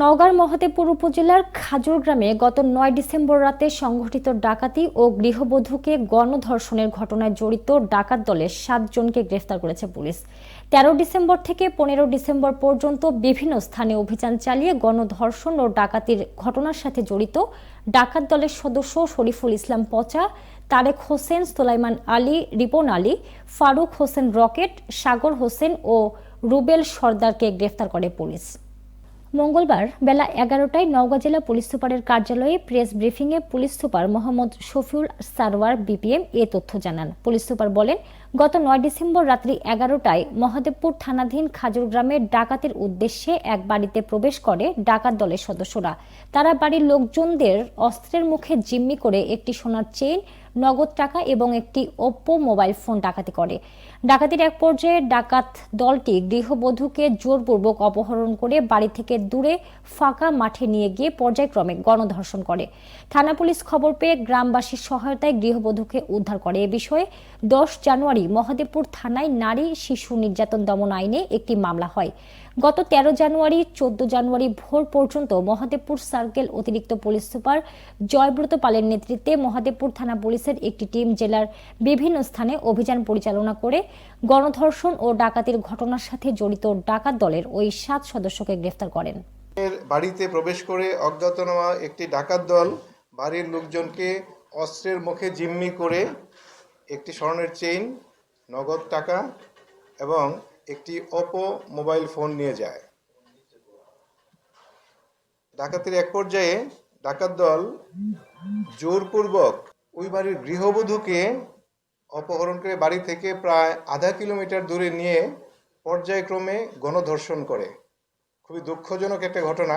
নওগাঁর মহাদেবপুর উপজেলার খাজুর গ্রামে গত নয় ডিসেম্বর রাতে সংঘটিত ডাকাতি ও গৃহবধূকে গণধর্ষণের ঘটনায় জড়িত ডাকাত দলের সাতজনকে গ্রেফতার করেছে পুলিশ। তেরো ডিসেম্বর থেকে পনেরো ডিসেম্বর পর্যন্ত বিভিন্ন স্থানে অভিযান চালিয়ে গণধর্ষণ ও ডাকাতির ঘটনার সাথে জড়িত ডাকাত দলের সদস্য শরীফুল ইসলাম পচা, তারেক হোসেন, সোলাইমান আলী, রিপন আলী, ফারুক হোসেন রকেট, সাগর হোসেন ও রুবেল সর্দারকে গ্রেফতার করে পুলিশ। মঙ্গলবার বেলা এগারোটায় নওগাঁ জেলা পুলিশ সুপারের কার্যালয়ে প্রেস ব্রিফিংয়ে police super Mohammad Shafiul Sarwar, BPM, এ তথ্য জানান। পুলিশ সুপার বলেন গত নয় ডিসেম্বর রাত্রি এগারোটায় মহাদেবপুর থানাধীন খাজুর গ্রামে ডাকাতের উদ্দেশ্যে এক বাড়িতে প্রবেশ করে ডাকাত দলের সদস্যরা। তারা বাড়ির লোকজনদের অস্ত্রের মুখে জিম্মি করে একটি সোনার চেইন, নগদ টাকা এবং একটি ওপ্পো মোবাইল ফোন ডাকাতি করে। ডাকাতির এক পর্যায়ে ডাকাত দলটি গৃহবধূকে জোরপূর্বক অপহরণ করে বাড়ি থেকে দূরে ফাঁকা মাঠে নিয়ে গিয়ে পর্যায়ক্রমে গণধর্ষণ করে। থানা পুলিশ খবর পেয়ে গ্রামবাসীর সহায়তায় গৃহবধূকে উদ্ধার করে। এ বিষয়ে দশ জানুয়ারি মহাদেবপুর থানায় নারী শিশু নির্যাতন দমন আইনে একটি মামলা হয়। গত তেরো জানুয়ারি, চোদ্দ জানুয়ারি ভোর পর্যন্ত মহাদেবপুর সার্কেল অতিরিক্ত পুলিশ সুপার জয়ব্রত পালের নেতৃত্বে মহাদেবপুর থানা পুলিশের একটি টিম জেলার বিভিন্ন স্থানে অভিযান পরিচালনা করে গণধর্ষণ ও ডাকাতির ঘটনার সাথে জড়িত ডাকাত দলের ওই সাত সদস্যকে গ্রেফতার করেন। বাড়িতে প্রবেশ করে অজ্ঞাতনামা একটি ডাকাত দল বাড়ির লোকজনকে অস্ত্রের মুখে জিম্মি করে একটি স্বর্ণের চেইন নগদ টাকা এবং একটি অপো মোবাইল ফোন নিয়ে যায়। ডাকাতির এক পর্যায়ে ডাকাত দল জোরপূর্বক ওই বাড়ির গৃহবধূকে অপহরণ করে বাড়ি থেকে প্রায় আধা কিলোমিটার দূরে নিয়ে পর্যায়ক্রমে গণধর্ষণ করে। খুবই দুঃখজনক একটা ঘটনা।